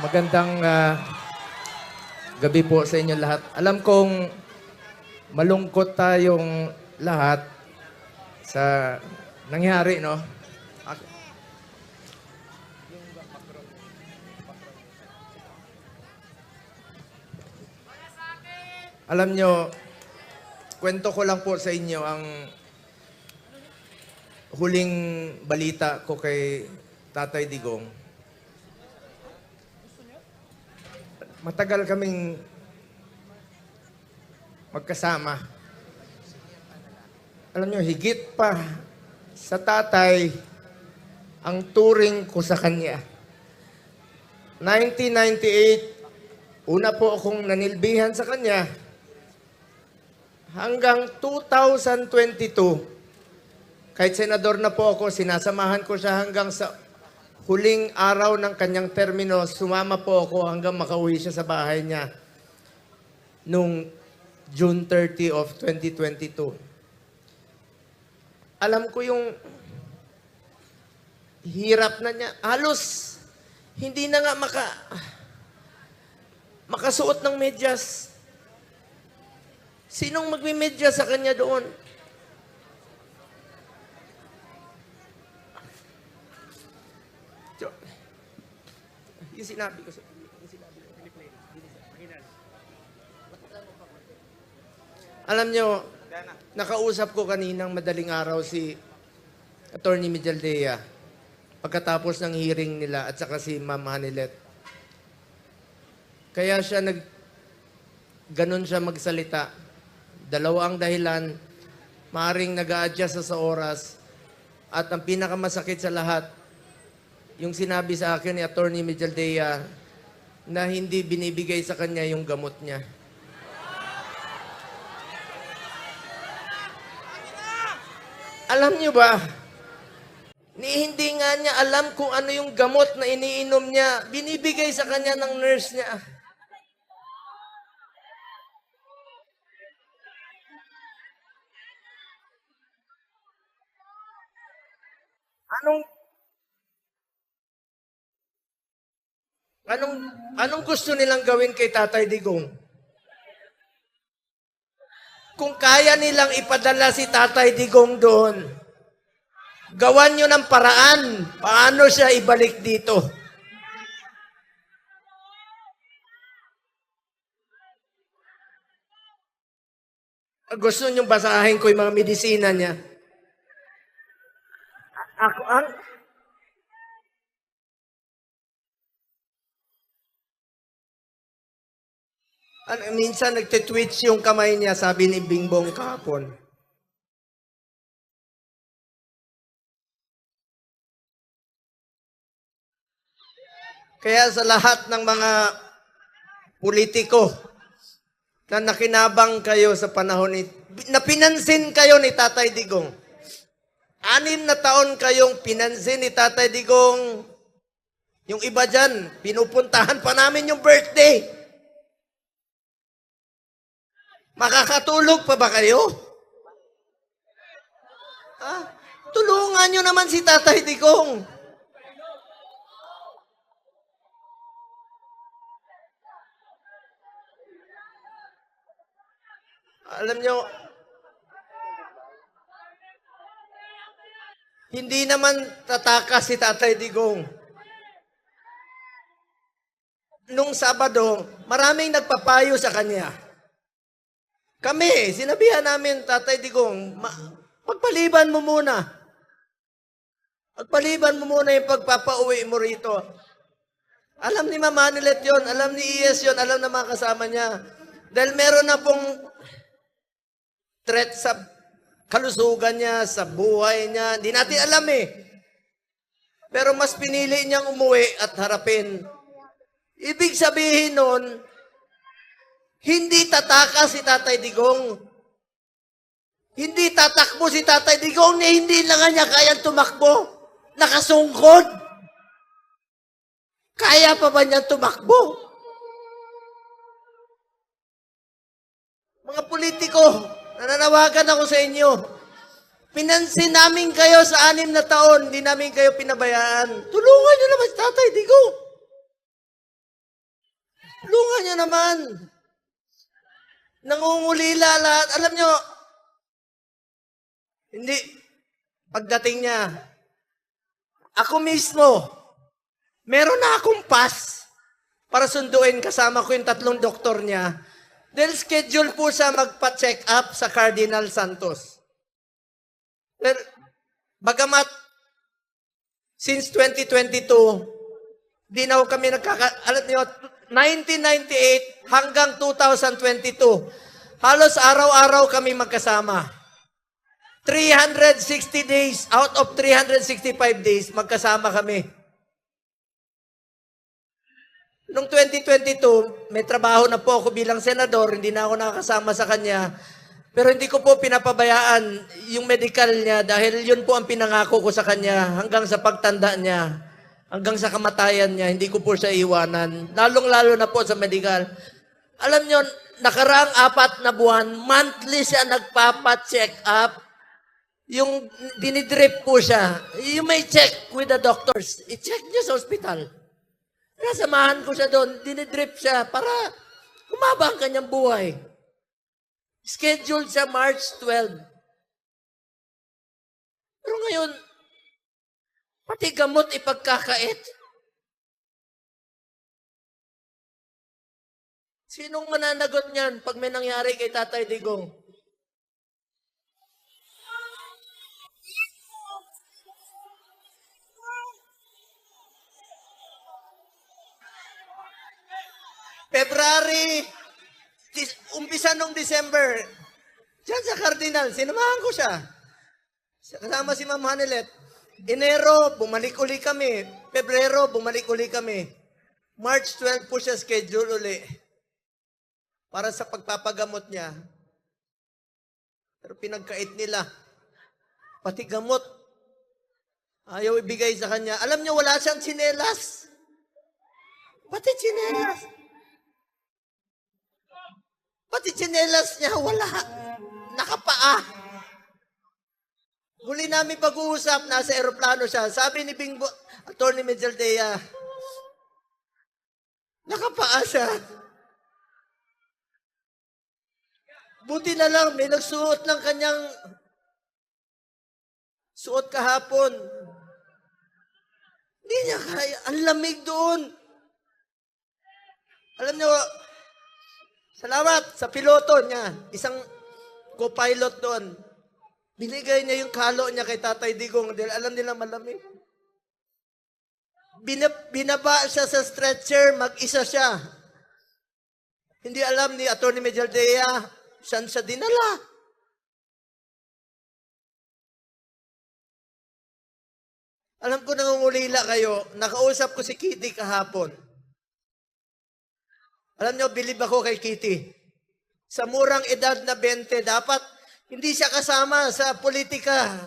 Magandang ah, gabi po sa inyo lahat. Alam kong malungkot tayong lahat sa nangyari, no? Alam nyo, kwento ko lang po sa inyo ang huling balita ko kay Tatay Digong. Matagal kaming magkasama. Alam nyo, higit pa sa tatay ang turing ko sa kanya. 1998, una po akong nanilbihan sa kanya. Hanggang 2022, kahit senador na po ako, sinasamahan ko siya hanggang sa huling araw ng kanyang termino, sumama po ako hanggang makauwi siya sa bahay niya nung June 30 of 2022. Alam ko yung hirap na niya. Halos hindi na nga maka makasuot ng medyas. Sinong magme-medyas sa kanya doon? Yung sinabi ko sa... yung sinabi ko. Alam nyo, nakausap ko kaninang madaling araw si Attorney Mijaldea pagkatapos ng hearing nila at saka si Ma'am Hanilet. Kaya siya nag... Ganon siya magsalita. Dalawa ang dahilan. Maaring nag adjust sa oras. At ang pinakamasakit sa lahat, yung sinabi sa akin ni Attorney Mijaldea na hindi binibigay sa kanya yung gamot niya. Alam niyo ba, ni hindi nga niya alam kung ano yung gamot na iniinom niya, binibigay sa kanya ng nurse niya. Anong Anong anong gusto nilang gawin kay Tatay Digong? Kung kaya nilang ipadala si Tatay Digong doon, gawan nyo ng paraan paano siya ibalik dito. Gusto nyo basahin ko yung mga medisina niya? Ako ang... Ano, minsan nagtitwitch yung kamay niya, sabi ni Bingbong kahapon. Kaya sa lahat ng mga politiko na nakinabang kayo sa panahon ni, na pinansin kayo ni Tatay Digong. Anim na taon kayong pinansin ni Tatay Digong. Yung iba dyan, pinupuntahan pa namin yung birthday. Makakatulog pa ba kayo? Ha? Tulungan nyo naman si Tatay Digong. Alam nyo, hindi naman tatakas si Tatay Digong. Nung Sabado, maraming nagpapayo sa kanya. Kami, sinabihan namin, Tatay Digong, ma- pagpaliban mo muna. Pagpaliban mo muna yung pagpapauwi mo rito. Alam ni Mama Nilet yun, alam ni Iyes yun, alam ng mga kasama niya. Dahil meron na pong threat sa kalusugan niya, sa buhay niya. Hindi natin alam eh. Pero mas pinili niyang umuwi at harapin. Ibig sabihin nun, hindi tataka si Tatay Digong. Hindi tatakbo si Tatay Digong na hindi na nga niya kayang tumakbo. Nakasungkod. Kaya pa ba niya tumakbo? Mga politiko, nananawagan ako sa inyo. Pinansin namin kayo sa anim na taon, hindi namin kayo pinabayaan. Tulungan niyo naman si Tatay Digong. Tingnan nyo naman. Nangungulila lahat. Alam nyo, hindi, pagdating niya, ako mismo, meron na akong pass para sunduin kasama ko yung tatlong doktor niya. Dahil schedule po siya magpa-check up sa Cardinal Santos. Pero, bagamat, since 2022, di na kami nagkaka... Alam niyo, 1998 hanggang 2022, halos araw-araw kami magkasama. 360 days, out of 365 days, magkasama kami. Noong 2022, may trabaho na po ako bilang senador, hindi na ako nakakasama sa kanya. Pero hindi ko po pinapabayaan yung medical niya dahil yun po ang pinangako ko sa kanya hanggang sa pagtanda niya, hanggang sa kamatayan niya, hindi ko po siya iwanan. Lalong-lalo na po sa medical. Alam niyo, nakaraang apat na buwan, monthly siya nagpapa-check up. Yung dinidrip po siya, you may check with the doctors. I-check niyo sa hospital. Nasamahan ko siya doon, dinidrip siya para humaba ang kanyang buhay. Scheduled siya March 12. Pero ngayon, pati gamot ipagkakait. Sinong mananagot niyan pag may nangyari kay Tatay Digong? February, dis- umpisa nung December, dyan sa Cardinal, sinamahan ko siya. Kasama si Ma'am Hanelet. Enero, bumalik uli kami. Pebrero, bumalik uli kami. March 12 po siya schedule uli. Para sa pagpapagamot niya. Pero pinagkait nila. Pati gamot. Ayaw ibigay sa kanya. Alam niyo, wala siyang tsinelas. Pati tsinelas. Pati tsinelas niya, wala. Nakapaa. Huli namin pag-uusap, nasa aeroplano siya. Sabi ni Bingbo, Attorney Medjaldea, nakapaa siya. Buti na lang, may nagsuot ng kanyang suot kahapon. Hindi niya kaya. Ang lamig doon. Alam niyo, salamat sa piloto niya. Isang co-pilot doon. Binigay niya yung kalo niya kay Tatay Digong dahil alam nila malamig. Binab- binaba siya sa stretcher, mag-isa siya. Hindi alam ni Atty. Medjaldea saan siya dinala. Alam ko nangungulila kayo, nakausap ko si Kitty kahapon. Alam niyo, bilib ako kay Kitty. Sa murang edad na 20, dapat hindi siya kasama sa politika.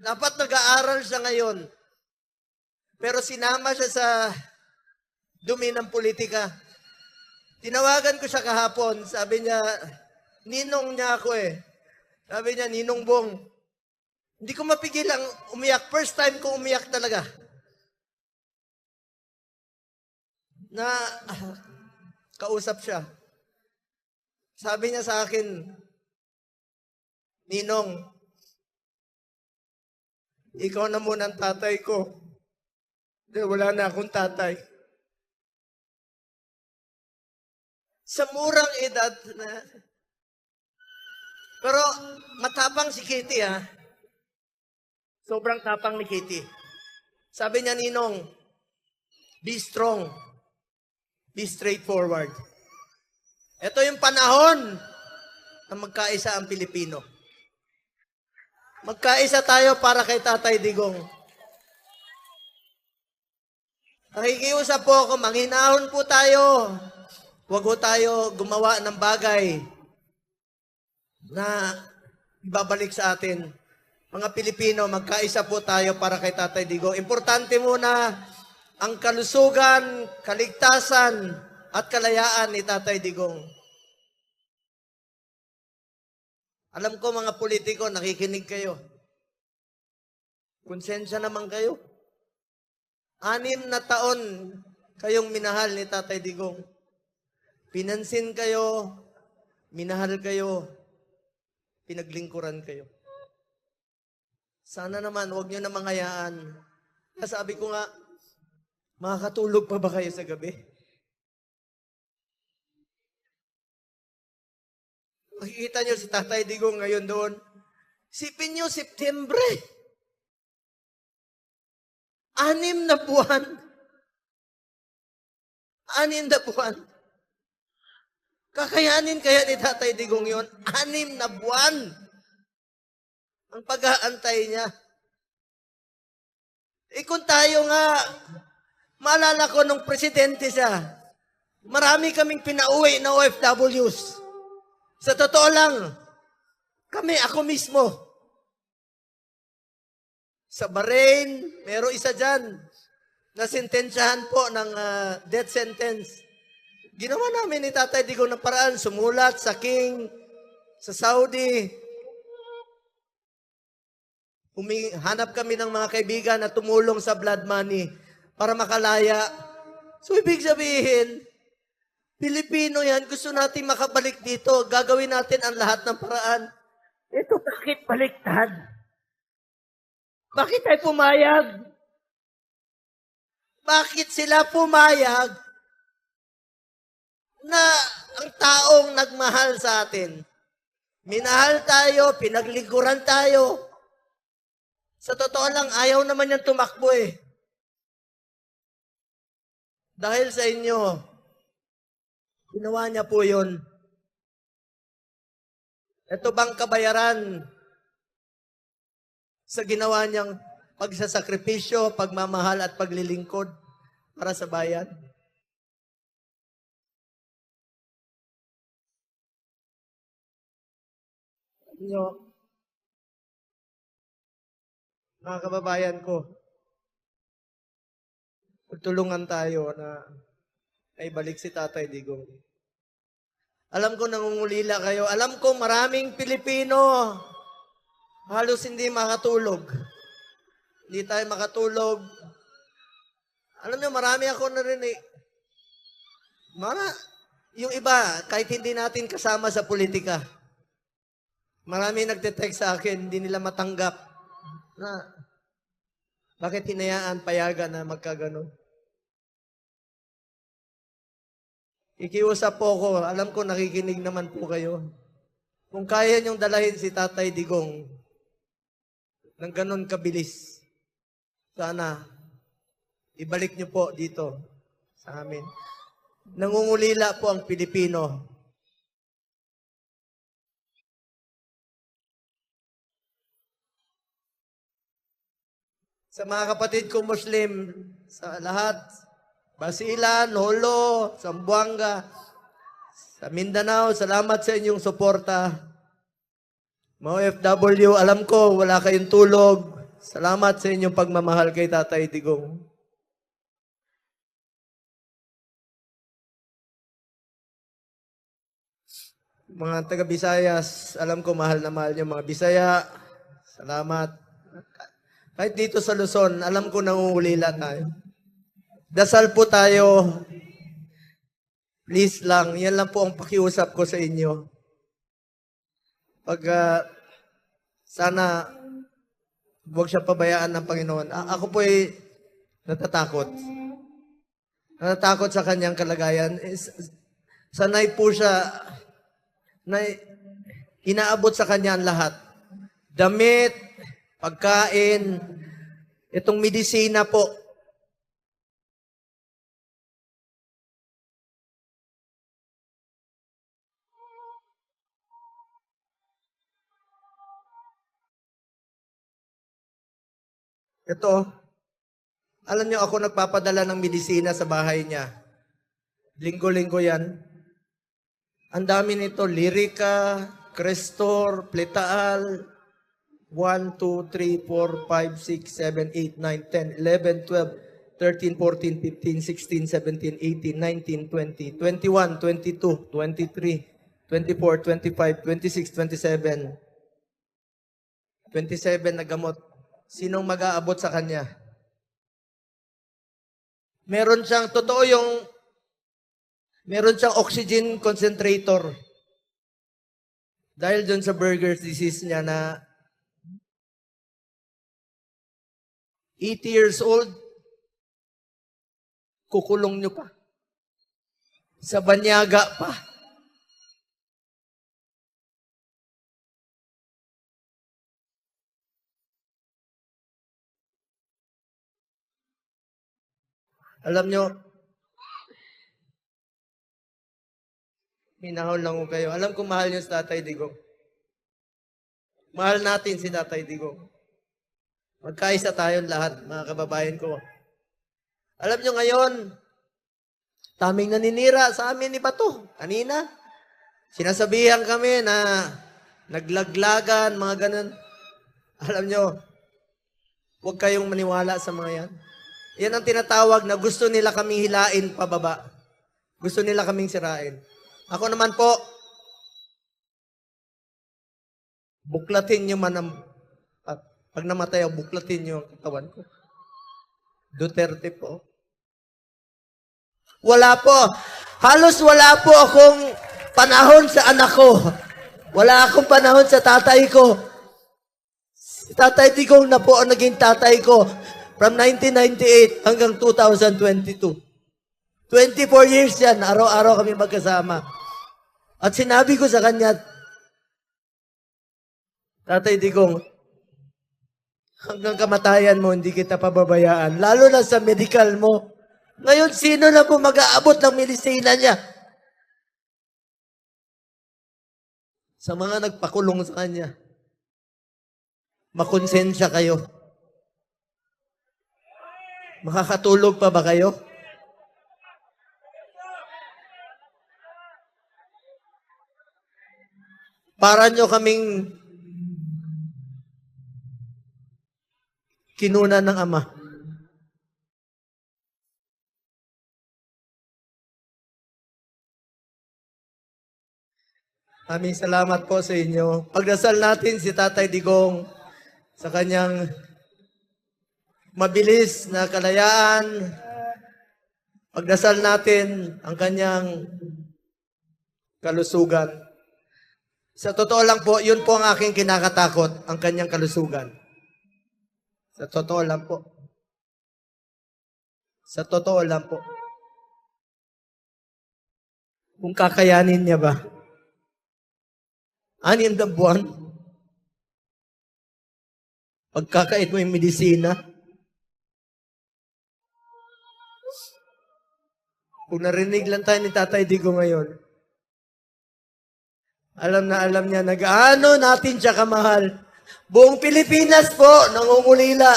Dapat nag-aaral siya ngayon. Pero sinama siya sa dumi ng politika. Tinawagan ko siya kahapon. Sabi niya, ninong niya ako eh. Sabi niya, ninong bong. Hindi ko mapigil ang umiyak. First time ko umiyak talaga. Na, ah, kausap siya. Sabi niya sa akin, Ninong, ikaw na muna ang tatay ko. Dahil wala na akong tatay. Sa murang edad na... Pero matapang si Kitty ha. Sobrang tapang ni Kitty. Sabi niya, Ninong, be strong. Be straightforward. Ito yung panahon na magkaisa ang Pilipino. Magkaisa tayo para kay Tatay Digong. Nakikiusap po ako, manghinahon po tayo. Huwag po tayo gumawa ng bagay na ibabalik sa atin. Mga Pilipino, magkaisa po tayo para kay Tatay Digong. Importante muna ang kalusugan, kaligtasan, at kalayaan ni Tatay Digong. Alam ko mga politiko, nakikinig kayo. Konsensya naman kayo. Anim na taon kayong minahal ni Tatay Digong. Pinansin kayo, minahal kayo, pinaglingkuran kayo. Sana naman, huwag nyo na mangayaan. Sabi ko nga, makakatulog pa ba kayo sa gabi? Makikita nyo si Tatay Digong ngayon doon. Sipin nyo, Septembre. Anim na buwan. Anim na buwan. Kakayanin kaya ni Tatay Digong yon Anim na buwan. Ang pag-aantay niya. Eh kung tayo nga, maalala ko nung presidente siya, marami kaming pinauwi na OFWs. Sa totoo lang, kami, ako mismo, sa Bahrain, meron isa dyan, na sentensyahan po ng ah, death sentence. Ginawa namin ni Tatay Digong ng paraan, sumulat sa King, sa Saudi. Humi- hanap kami ng mga kaibigan na tumulong sa blood money para makalaya. So, ibig sabihin, Pilipino yan, gusto natin makabalik dito. Gagawin natin ang lahat ng paraan. Ito, bakit baliktad? Bakit tayo pumayag? Bakit sila pumayag na ang taong nagmahal sa atin? Minahal tayo, pinaglingkuran tayo. Sa totoo lang, ayaw naman yan tumakbo eh. Dahil sa inyo, ginawa niya po yun. Ito bang kabayaran sa ginawa niyang pagsasakripisyo, pagmamahal at paglilingkod para sa bayan? Nyo, mga kababayan ko, tulungan tayo na ay balik si Tatay Digong. Alam ko nangungulila kayo. Alam ko maraming Pilipino halos hindi makatulog. Hindi tayo makatulog. Alam niyo, marami ako narinig. Mara, yung iba, kahit hindi natin kasama sa politika, marami nagte-text sa akin, hindi nila matanggap na bakit hinayaan payagan na magkaganon. Ikiusap po ako. Alam ko nakikinig naman po kayo. Kung kaya niyong dalahin si Tatay Digong ng ganon kabilis, sana ibalik niyo po dito sa amin. Nangungulila po ang Pilipino. Sa mga kapatid ko Muslim, sa lahat, Basilan, Holo, Zamboanga, sa Mindanao, salamat sa inyong suporta. Mga FW, alam ko, wala kayong tulog. Salamat sa inyong pagmamahal kay Tatay Digong. Mga taga Visayas, alam ko mahal na mahal niyo mga Bisaya. Salamat. Kahit dito sa Luzon, alam ko nangungulila tayo. Dasal po tayo. Please lang, yan lang po ang pakiusap ko sa inyo. Pag ah, sana huwag siya pabayaan ng Panginoon. A- ako po ay natatakot. Natatakot sa kanyang kalagayan. Is- Sanay po siya na inaabot sa kanya ang lahat. Damit, pagkain, itong medisina po. Ito, alam niyo ako nagpapadala ng medisina sa bahay niya. Linggo-linggo yan. Ang dami nito, Lyrica, Crestor, Pletaal, 1, 2, 3, 4, 5, 6, 7, 8, 9, 10, 11, 12, 13, 14, 15, 16, 17, 18, 19, 20, 21, 22, 23, 24, 25, 26, 27. 27 na gamot. Sinong mag-aabot sa kanya? Meron siyang, totoo yung Meron siyang oxygen concentrator. Dahil dun sa burger's disease niya na 80 years old, kukulong niyo pa. Sa banyaga pa. Alam nyo, minahon lang ko kayo. Alam ko mahal niyo si Tatay Digong. Mahal natin si Tatay Digong. Magkaisa tayong lahat, mga kababayan ko. Alam nyo ngayon, taming naninira sa amin ni Bato. Kanina, sinasabihan kami na naglaglagan, mga ganun. Alam nyo, huwag kayong maniwala sa mga yan. Yan ang tinatawag na gusto nila kaming hilain pababa. Gusto nila kaming sirain. Ako naman po, buklatin nyo man ang, at pag namatay ako, buklatin nyo ang katawan ko. Duterte po. Wala po. Halos wala po akong panahon sa anak ko. Wala akong panahon sa tatay ko. Tatay Digong na po ang naging tatay ko from 1998 hanggang 2022. 24 years yan, araw-araw kami magkasama. At sinabi ko sa kanya, Tatay Digong, hanggang kamatayan mo, hindi kita pababayaan. Lalo na sa medical mo. Ngayon, sino na po mag-aabot ng medisina niya? Sa mga nagpakulong sa kanya, makonsensya kayo. Makakatulog pa ba kayo? Para nyo kaming kinuna ng Ama. Aming salamat po sa inyo. Pagdasal natin si Tatay Digong sa kanyang mabilis na kalayaan. Pagdasal natin ang kanyang kalusugan. Sa totoo lang po, yun po ang aking kinakatakot, ang kanyang kalusugan. Sa totoo lang po. Sa totoo lang po. Kung kakayanin niya ba? Anim na buwan? Pagkakait mo yung medisina? Kung narinig lang tayo ni Tatay Digo ngayon, alam na alam niya na gaano natin siya kamahal. Buong Pilipinas po, nangungulila.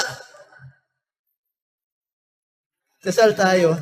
Dasal tayo.